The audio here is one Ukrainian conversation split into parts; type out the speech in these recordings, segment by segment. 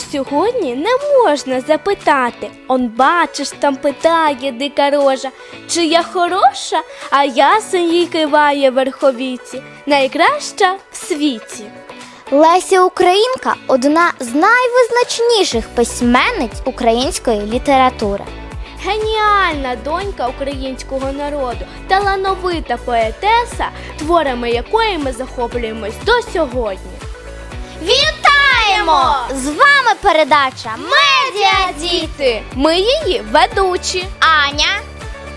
сьогодні не можна запитати. Он бачиш, там питає дика рожа, чи я хороша, а ясен їй киває верховіці, найкраща в світі. Леся Українка одна з найвизначніших письменниць української літератури. Геніальна донька українського народу, талановита поетеса, творами якої ми захоплюємось до сьогодні. Вітаємо! З вами передача Медіа Діти Ми її ведучі Аня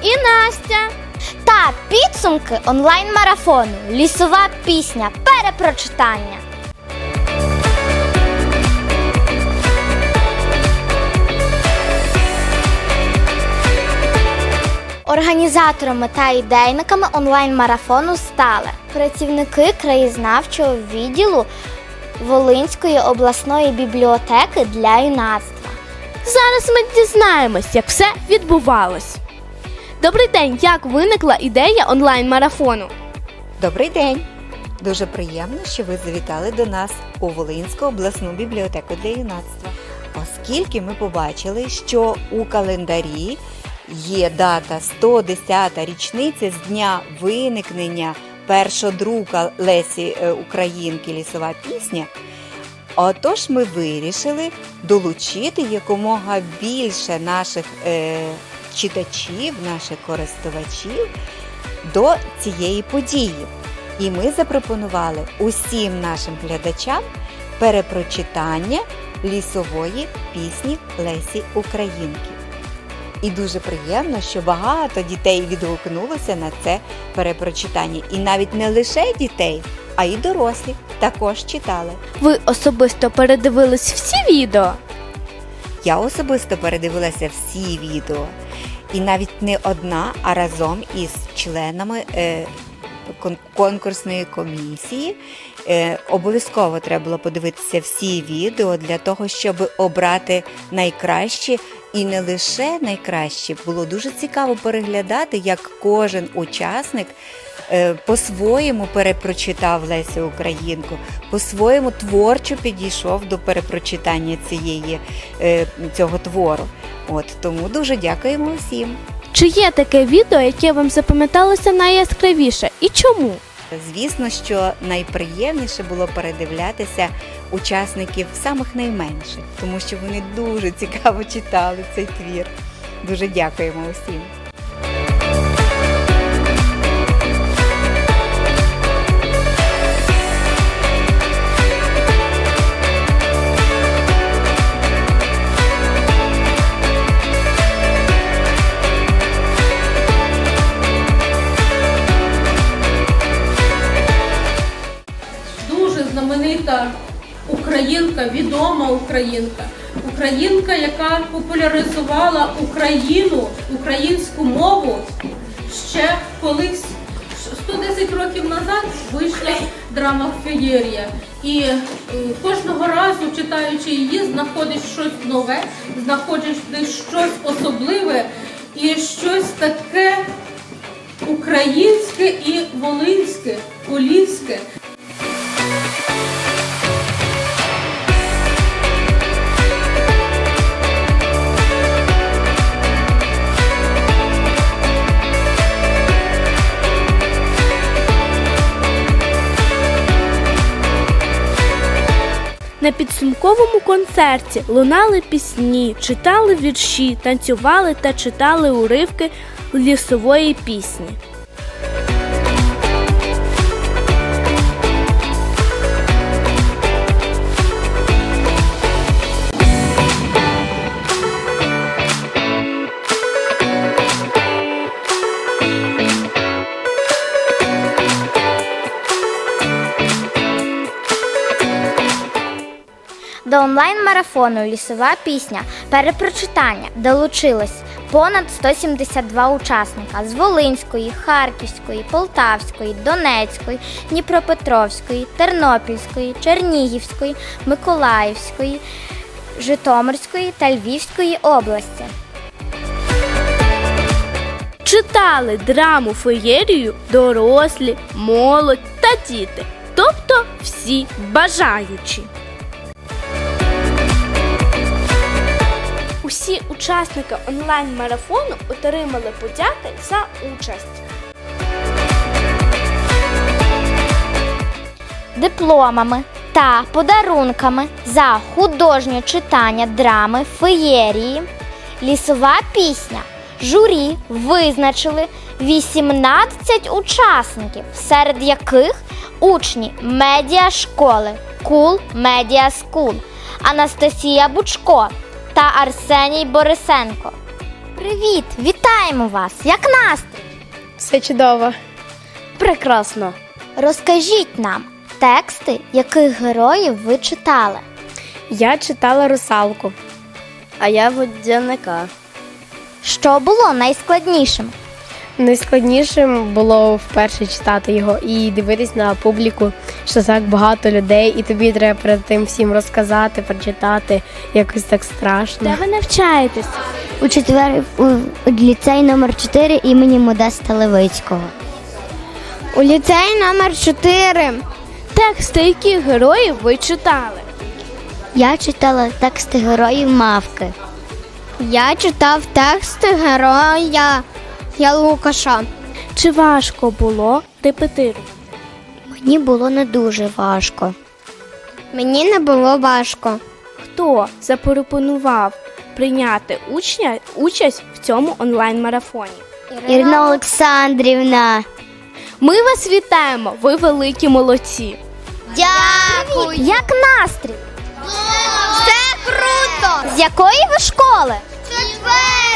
і Настя. та підсумки онлайн-марафону Лісова пісня перепрочитання. Організаторами та ідейниками онлайн-марафону стали працівники краєзнавчого відділу Волинської обласної бібліотеки для юнацтва. Зараз ми дізнаємось, як все відбувалось. Добрий день! Як виникла ідея онлайн-марафону? Добрий день! Дуже приємно, що ви завітали до нас у Волинську обласну бібліотеку для юнацтва, оскільки ми побачили, що у календарі є дата 110-та річниця з дня виникнення першодрука Лесі е, Українки Лісова пісня. Отож, ми вирішили долучити якомога більше наших е, читачів, наших користувачів до цієї події. І ми запропонували усім нашим глядачам перепрочитання лісової пісні Лесі Українки. І дуже приємно, що багато дітей відгукнулося на це перепрочитання. І навіть не лише дітей, а й дорослі також читали. Ви особисто передивились всі відео? Я особисто передивилася всі відео, і навіть не одна, а разом із членами е, кон- конкурсної комісії. Е, обов'язково треба було подивитися всі відео для того, щоб обрати найкращі. І не лише найкращі, було дуже цікаво переглядати, як кожен учасник е, по-своєму перепрочитав Лесю Українку, по-своєму творчо підійшов до перепрочитання цієї, е, цього твору. От тому дуже дякуємо усім. Чи є таке відео, яке вам запам'яталося найяскравіше? І чому? Звісно, що найприємніше було передивлятися учасників самих найменших, тому що вони дуже цікаво читали цей твір. Дуже дякуємо усім. Українка, відома українка. Українка, яка популяризувала Україну, українську мову ще колись 110 років назад вийшла драма Феєрія. І е, кожного разу, читаючи її, знаходиш щось нове, знаходиш щось особливе і щось таке українське і волинське, поліське. На підсумковому концерті лунали пісні, читали вірші, танцювали та читали уривки лісової пісні. До онлайн-марафону Лісова пісня перепрочитання долучилось понад 172 учасника з Волинської, Харківської, Полтавської, Донецької, Дніпропетровської, Тернопільської, Чернігівської, Миколаївської, Житомирської та Львівської області. Читали драму феєрію дорослі, молодь та діти, тобто всі бажаючі. Усі учасники онлайн-марафону отримали подяки за участь. дипломами та подарунками за художнє читання драми феєрії, лісова пісня. Журі визначили 18 учасників, серед яких учні медіашколи Кул Медіа Скул, Анастасія Бучко та Арсеній Борисенко. Привіт! Вітаємо вас! Як настрій? Все чудово. Прекрасно. Розкажіть нам тексти, яких героїв ви читали. Я читала русалку. А я водяника. Що було найскладнішим? Найскладнішим було вперше читати його і дивитись на публіку, що так багато людей, і тобі треба перед тим всім розказати, прочитати. Якось так страшно. Де ви навчаєтесь? У четвер у, у ліцей номер 4 імені Модеста Левицького. У ліцеї номер 4 Тексти яких героїв ви читали? Я читала тексти героїв мавки. Я читав тексти героя я Лукаша. Чи важко було репетирувати? Мені було не дуже важко. Мені не було важко. Хто запропонував прийняти учня, участь в цьому онлайн-марафоні? Ірина Олександрівна. Ми вас вітаємо, ви великі молодці. Дякую. Як настрій? Все круто. З якої ви школи?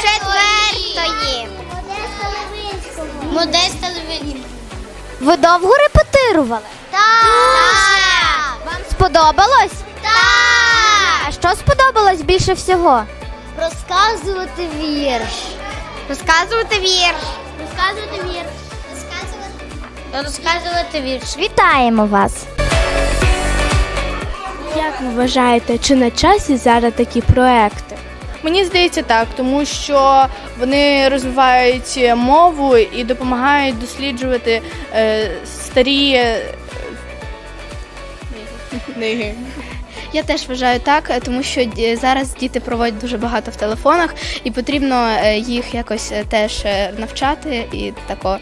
Четвертої. Модеста. Ви довго репетирували? Так. Вам сподобалось? Так. А що сподобалось більше всього? Розказувати вірш. Розказувати вірш. Розказувати вірш. Розказувати. Розказувати вірш. Вітаємо вас. Як ви вважаєте, чи на часі зараз такі проекти? Мені здається так, тому що вони розвивають мову і допомагають досліджувати е, старі е, книги. Я теж вважаю так, тому що зараз діти проводять дуже багато в телефонах, і потрібно е, їх якось теж навчати і тако,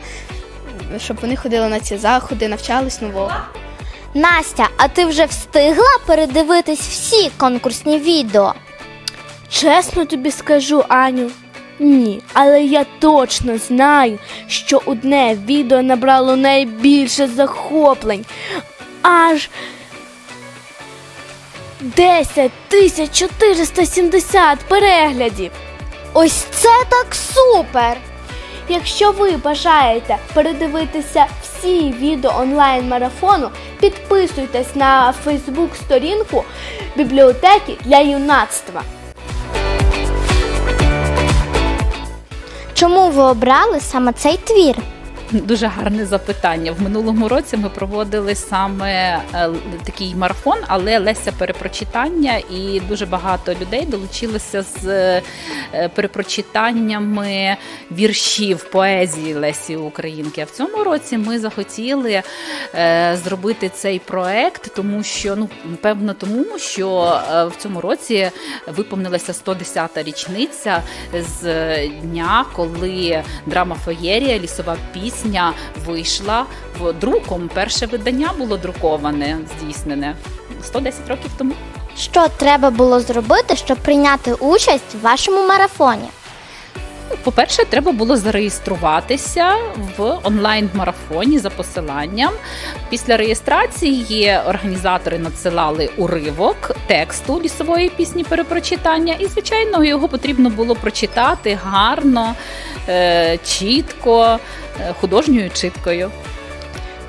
щоб вони ходили на ці заходи, навчались нового. Настя, а ти вже встигла передивитись всі конкурсні відео? Чесно тобі скажу, Аню. Ні, але я точно знаю, що одне відео набрало найбільше захоплень. Аж 10 тисяч 470 переглядів. Ось це так супер! Якщо ви бажаєте передивитися всі відео онлайн-марафону, підписуйтесь на Фейсбук-сторінку бібліотеки для юнацтва. Чому ви обрали саме цей твір? Дуже гарне запитання. В минулому році ми проводили саме е, такий марафон, але Леся перепрочитання, і дуже багато людей долучилося з е, перепрочитаннями віршів поезії Лесі Українки. А в цьому році ми захотіли е, зробити цей проект, тому що ну певно, тому що в цьому році виповнилася 110-та річниця з дня, коли драма Феєрія, лісова пісня вийшла в друком. Перше видання було друковане, здійснене 110 років тому. Що треба було зробити, щоб прийняти участь в вашому марафоні? По-перше, треба було зареєструватися в онлайн-марафоні за посиланням. Після реєстрації організатори надсилали уривок тексту лісової пісні перепрочитання, і, звичайно, його потрібно було прочитати гарно, чітко, е, художньою чіткою.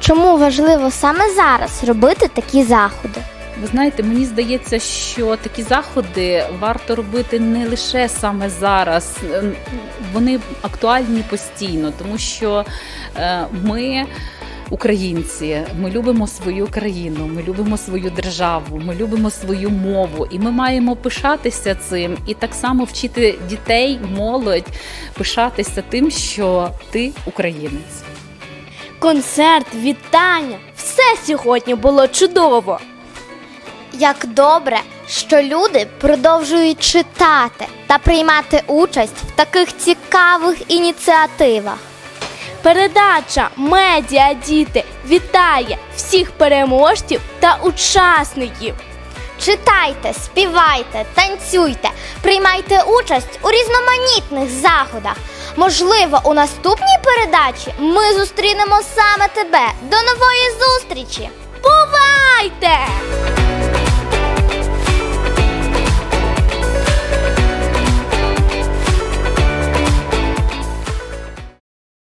Чому важливо саме зараз робити такі заходи? Ви знаєте, мені здається, що такі заходи варто робити не лише саме зараз, Ем, вони актуальні постійно, тому що е, ми. Українці, ми любимо свою країну, ми любимо свою державу, ми любимо свою мову, і ми маємо пишатися цим, і так само вчити дітей, молодь пишатися тим, що ти українець. Концерт, вітання. Все сьогодні було чудово. Як добре, що люди продовжують читати та приймати участь в таких цікавих ініціативах. Передача Медіа Діти вітає всіх переможців та учасників. Читайте, співайте, танцюйте, приймайте участь у різноманітних заходах. Можливо, у наступній передачі ми зустрінемо саме тебе. До нової зустрічі! Бувайте!